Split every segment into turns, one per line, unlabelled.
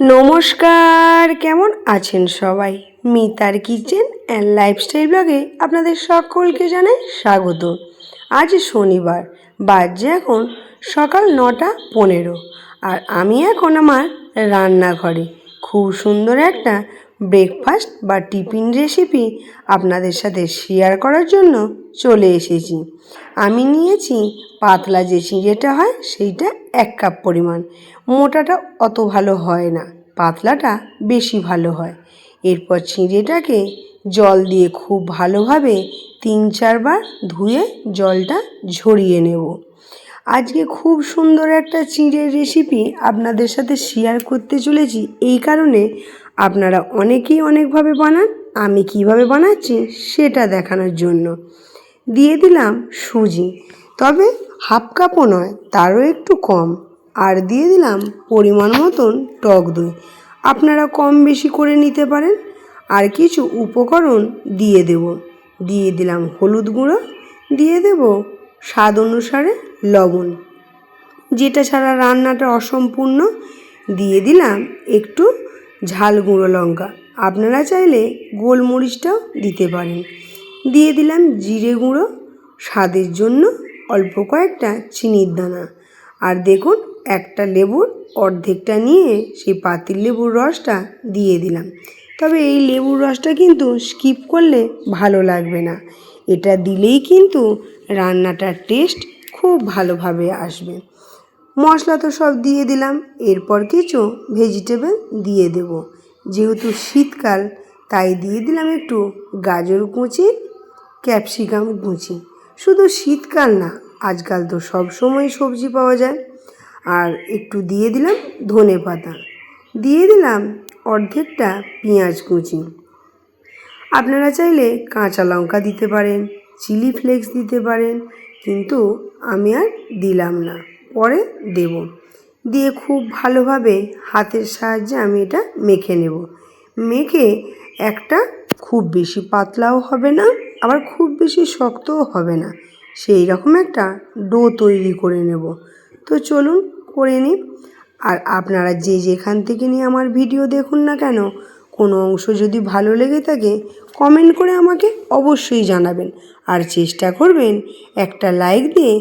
নমস্কার, কেমন আছেন সবাই? মিতার কিচেন অ্যান্ড লাইফস্টাইল ব্লগে আপনাদের সকলকে জানাই স্বাগত। আজ শনিবার বাজে এখন সকাল নটা পনেরো আর আমি এখন আমার রান্নাঘরে। খুব সুন্দর একটা ব্রেকফাস্ট বা টিফিন রেসিপি আপনাদের সাথে শেয়ার করার জন্য চলে এসেছি। আমি নিয়েছি পাতলা যে চিঁড়েটা হয়, সেইটা এক কাপ পরিমাণ। মোটাটা অত ভালো হয় না, পাতলাটা বেশি ভালো হয়। এরপর চিঁড়েটাকে জল দিয়ে খুব ভালোভাবে তিন চারবার ধুয়ে জলটা ঝরিয়ে নেব। আজকে খুব সুন্দর একটা চিঁড়ের রেসিপি আপনাদের সাথে শেয়ার করতে চলেছি, এই কারণে আপনারা অনেকেই অনেকভাবে বানান, আমি কীভাবে বানাচ্ছি সেটা দেখানোর জন্য। দিয়ে দিলাম সুজি, তবে হাফ কাপও নয়, তারও একটু কম। আর দিয়ে দিলাম পরিমাণ মতন টক দই, আপনারা কম বেশি করে নিতে পারেন। আর কিছু উপকরণ দিয়ে দেব, দিয়ে দিলাম হলুদ গুঁড়ো, দিয়ে দেব স্বাদ অনুসারে লবণ। যেটা ছাড়া রান্নাটা অসম্পূর্ণ, দিয়ে দিলাম একটু ঝাল গুঁড়ো লঙ্কা। আপনারা চাইলে গোলমরিচটাও দিতে পারেন। দিয়ে দিলাম জিরে গুঁড়ো। স্বাদের জন্য অল্প কয়েকটা চিনির দানা। আর দেখুন, একটা লেবুর অর্ধেকটা নিয়ে সেই পাতিল লেবুর রসটা দিয়ে দিলাম। তবে এই লেবুর রসটা কিন্তু স্কিপ করলে ভালো লাগবে না। এটা দিলেই কিন্তু রান্নাটার টেস্ট খুব ভালোভাবে আসবে। মশলা তো সব দিয়ে দিলাম, এরপর কিছু ভেজিটেবল দিয়ে দেব। যেহেতু শীতকাল, তাই দিয়ে দিলাম একটু গাজর কুচি ক্যাপসিকাম কুচি। শুধু শীতকাল না, আজকাল তো সব সময় সবজি পাওয়া যায়। আর একটু দিয়ে দিলাম ধনে পাতা। দিয়ে দিলাম অর্ধেকটা পেঁয়াজ কুচি। আপনারা চাইলে কাঁচা লঙ্কা দিতে পারেন চিলি ফ্লেক্স দিতে পারেন, কিন্তু আমি আর দিলাম না। পরে দেব। দিয়ে খুব ভালোভাবে হাতের সাহায্যে আমি এটা মেখে নেব। মেখে একটা খুব বেশি পাতলাও হবে না, আবার খুব বেশি শক্তও হবে না। সেই রকম একটা ডো তৈরি করে নেব। তো চলুন করে নিই। আর আপনারা যে যেখান থেকে নিয়ে আমার ভিডিও দেখুন না কেন কোনো অংশ যদি ভালো লেগে থাকে কমেন্ট করে আমাকে অবশ্যই জানাবেন। আর চেষ্টা করবেন একটা লাইক দিয়ে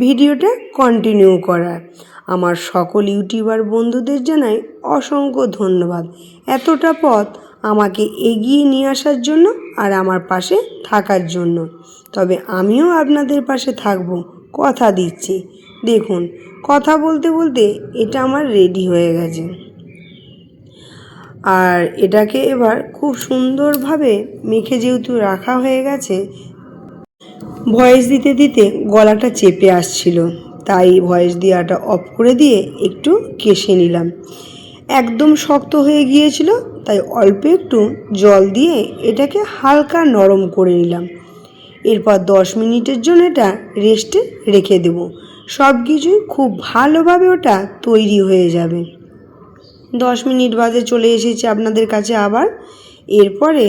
ভিডিওটা কন্টিনিউ করার। আমার সকল ইউটিউবার বন্ধুদের জানাই অসংখ্য ধন্যবাদ। এতটা পথ আমাকে এগিয়ে নিয়ে আসার জন্য আর আমার পাশে থাকার জন্য। তবে আমিও আপনাদের পাশে থাকব, কথা দিচ্ছি। দেখুন, কথা বলতে বলতে এটা আমার রেডি হয়ে গেছে। আর এটাকে এবার খুব সুন্দরভাবে মেখে যেহেতু রাখা হয়ে গেছে, ভয়েস দিতে দিতে গলাটা চেপে আসছিল। তাই ভয়েস দেওয়াটা অফ করে দিয়ে একটু কেশে নিলাম। একদম শক্ত হয়ে গিয়েছিল, তাই অল্প একটু জল দিয়ে এটাকে হালকা নরম করে নিলাম। এরপর দশ মিনিটের জন্য এটা রেস্টে রেখে দেব। সব কিছুই খুব ভালোভাবে ওটা তৈরি হয়ে যাবে। দশ মিনিট বাদে চলে এসেছি আপনাদের কাছে আবার। এরপরে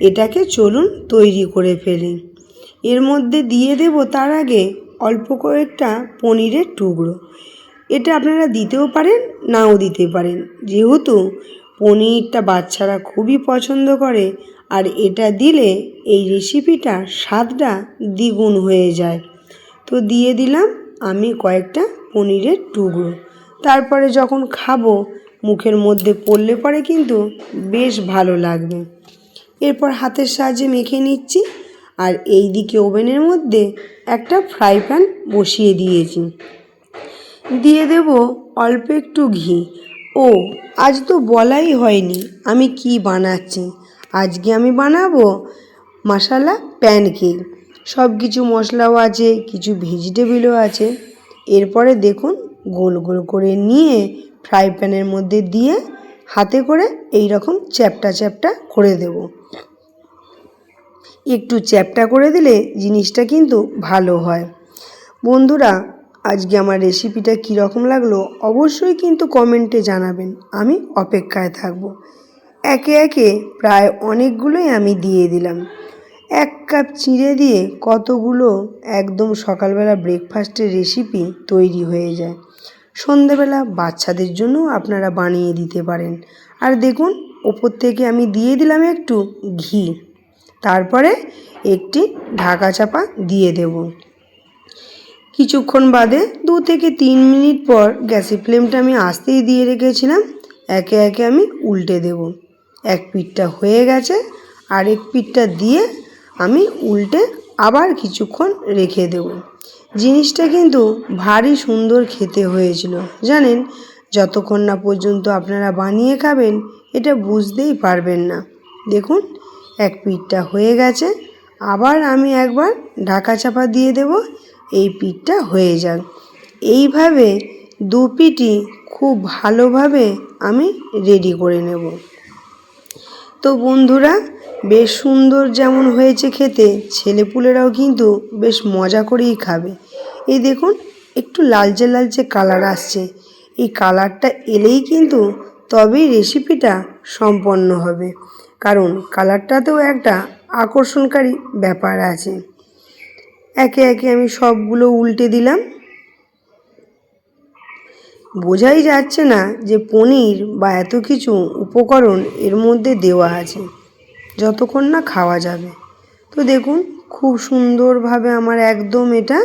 এটাকে চলুন তৈরি করে ফেলি। এর মধ্যে দিয়ে দেব তার আগে অল্প কয়েকটা পনিরের টুকরো। এটা আপনারা দিতেও পারেন, নাও দিতে পারেন। যেহেতু পনিরটা বাচ্চারা খুবই পছন্দ করে, আর এটা দিলে এই রেসিপিটা স্বাদটা দ্বিগুণ হয়ে যায়। তো দিয়ে দিলাম আমি কয়েকটা পনিরের টুকরো। তারপরে যখন খাব মুখের মধ্যে পড়লে পরে কিন্তু বেশ ভালো লাগবে। এরপর হাতের সাহায্যে মেখে নিচ্ছি আর এই দিকে ওভেনের মধ্যে একটা ফ্রাই প্যান বসিয়ে দিয়েছি। দিয়ে দেব অল্প একটু ঘি। ও, আজ তো বলাই হয়নি আমি কি বানাচ্ছি। আজকে আমি বানাবো মশালা প্যানকেক। সব কিছু মশলাও আছে, কিছু ভেজিটেবলও আছে। এরপরে দেখুন গোল গোল করে নিয়ে ফ্রাই প্যানের মধ্যে দিয়ে হাতে করে এই রকম চ্যাপটা চ্যাপটা করে দেব। একটু চ্যাপটা করে দিলে জিনিসটা কিন্তু ভালো হয়। বন্ধুরা, আজকে আমার রেসিপিটা কীরকম লাগল অবশ্যই কিন্তু কমেন্টে জানাবেন। আমি অপেক্ষায় থাকব। একে একে প্রায় অনেকগুলোই আমি দিয়ে দিলাম। এক কাপ চিঁড়ে দিয়ে কতগুলো একদম সকালবেলা ব্রেকফাস্টের রেসিপি তৈরি হয়ে যায়। সন্ধেবেলা বাচ্চাদের জন্য আপনারা বানিয়ে দিতে পারেন। আর দেখুন, ওপর থেকে আমি দিয়ে দিলাম একটু ঘি। তারপরে একটি ঢাকা চাপা দিয়ে দেব। কিছুক্ষণ বাদে দু থেকে তিন মিনিট পর গ্যাসের ফ্লেমটা আমি আস্তেই দিয়ে রেখেছিলাম। একে একে আমি উল্টে দেব। এক পিঠটা হয়ে গেছে, আরেক পিঠটা দিয়ে আমি উল্টে আবার কিছুক্ষণ রেখে দেব। জিনিসটা কিন্তু ভারী সুন্দর খেতে হয়েছিল। জানেন, যতক্ষণ না পর্যন্ত আপনারা বানিয়ে খাবেন, এটা বুঝতেই পারবেন না। দেখুন, এক পিঠটা হয়ে গেছে। আবার আমি একবার ঢাকা চাপা দিয়ে দেব, এই পিঠটা হয়ে যাক। এইভাবে দু পিঠই খুব ভালোভাবে আমি রেডি করে নেব। তো বন্ধুরা, বেশ সুন্দর যেমন হয়েছে খেতে, ছেলেপুলেরাও কিন্তু বেশ মজা করেই খাবে। এই দেখুন, একটু লালচে লালচে কালার আসছে। এই কালারটা এলেই কিন্তু তবেই রেসিপিটা সম্পন্ন হবে। কারণ কালারটাতেও একটা আকর্ষণকারী ব্যাপার আছে। একে একে আমি সবগুলো উল্টে দিলাম। বোঝাই যাচ্ছে না যে পনির বা এত কিছু উপকরণ এর মধ্যে দেওয়া আছে, যতক্ষণ না খাওয়া যাবে। তো দেখুন, খুব সুন্দরভাবে আমার একদম এটা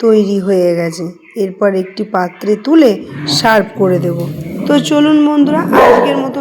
তৈরি হয়ে গেছে। এরপর একটি পাত্রে তুলে সার্ভ করে দেব। তো চলুন বন্ধুরা, আজকের মতো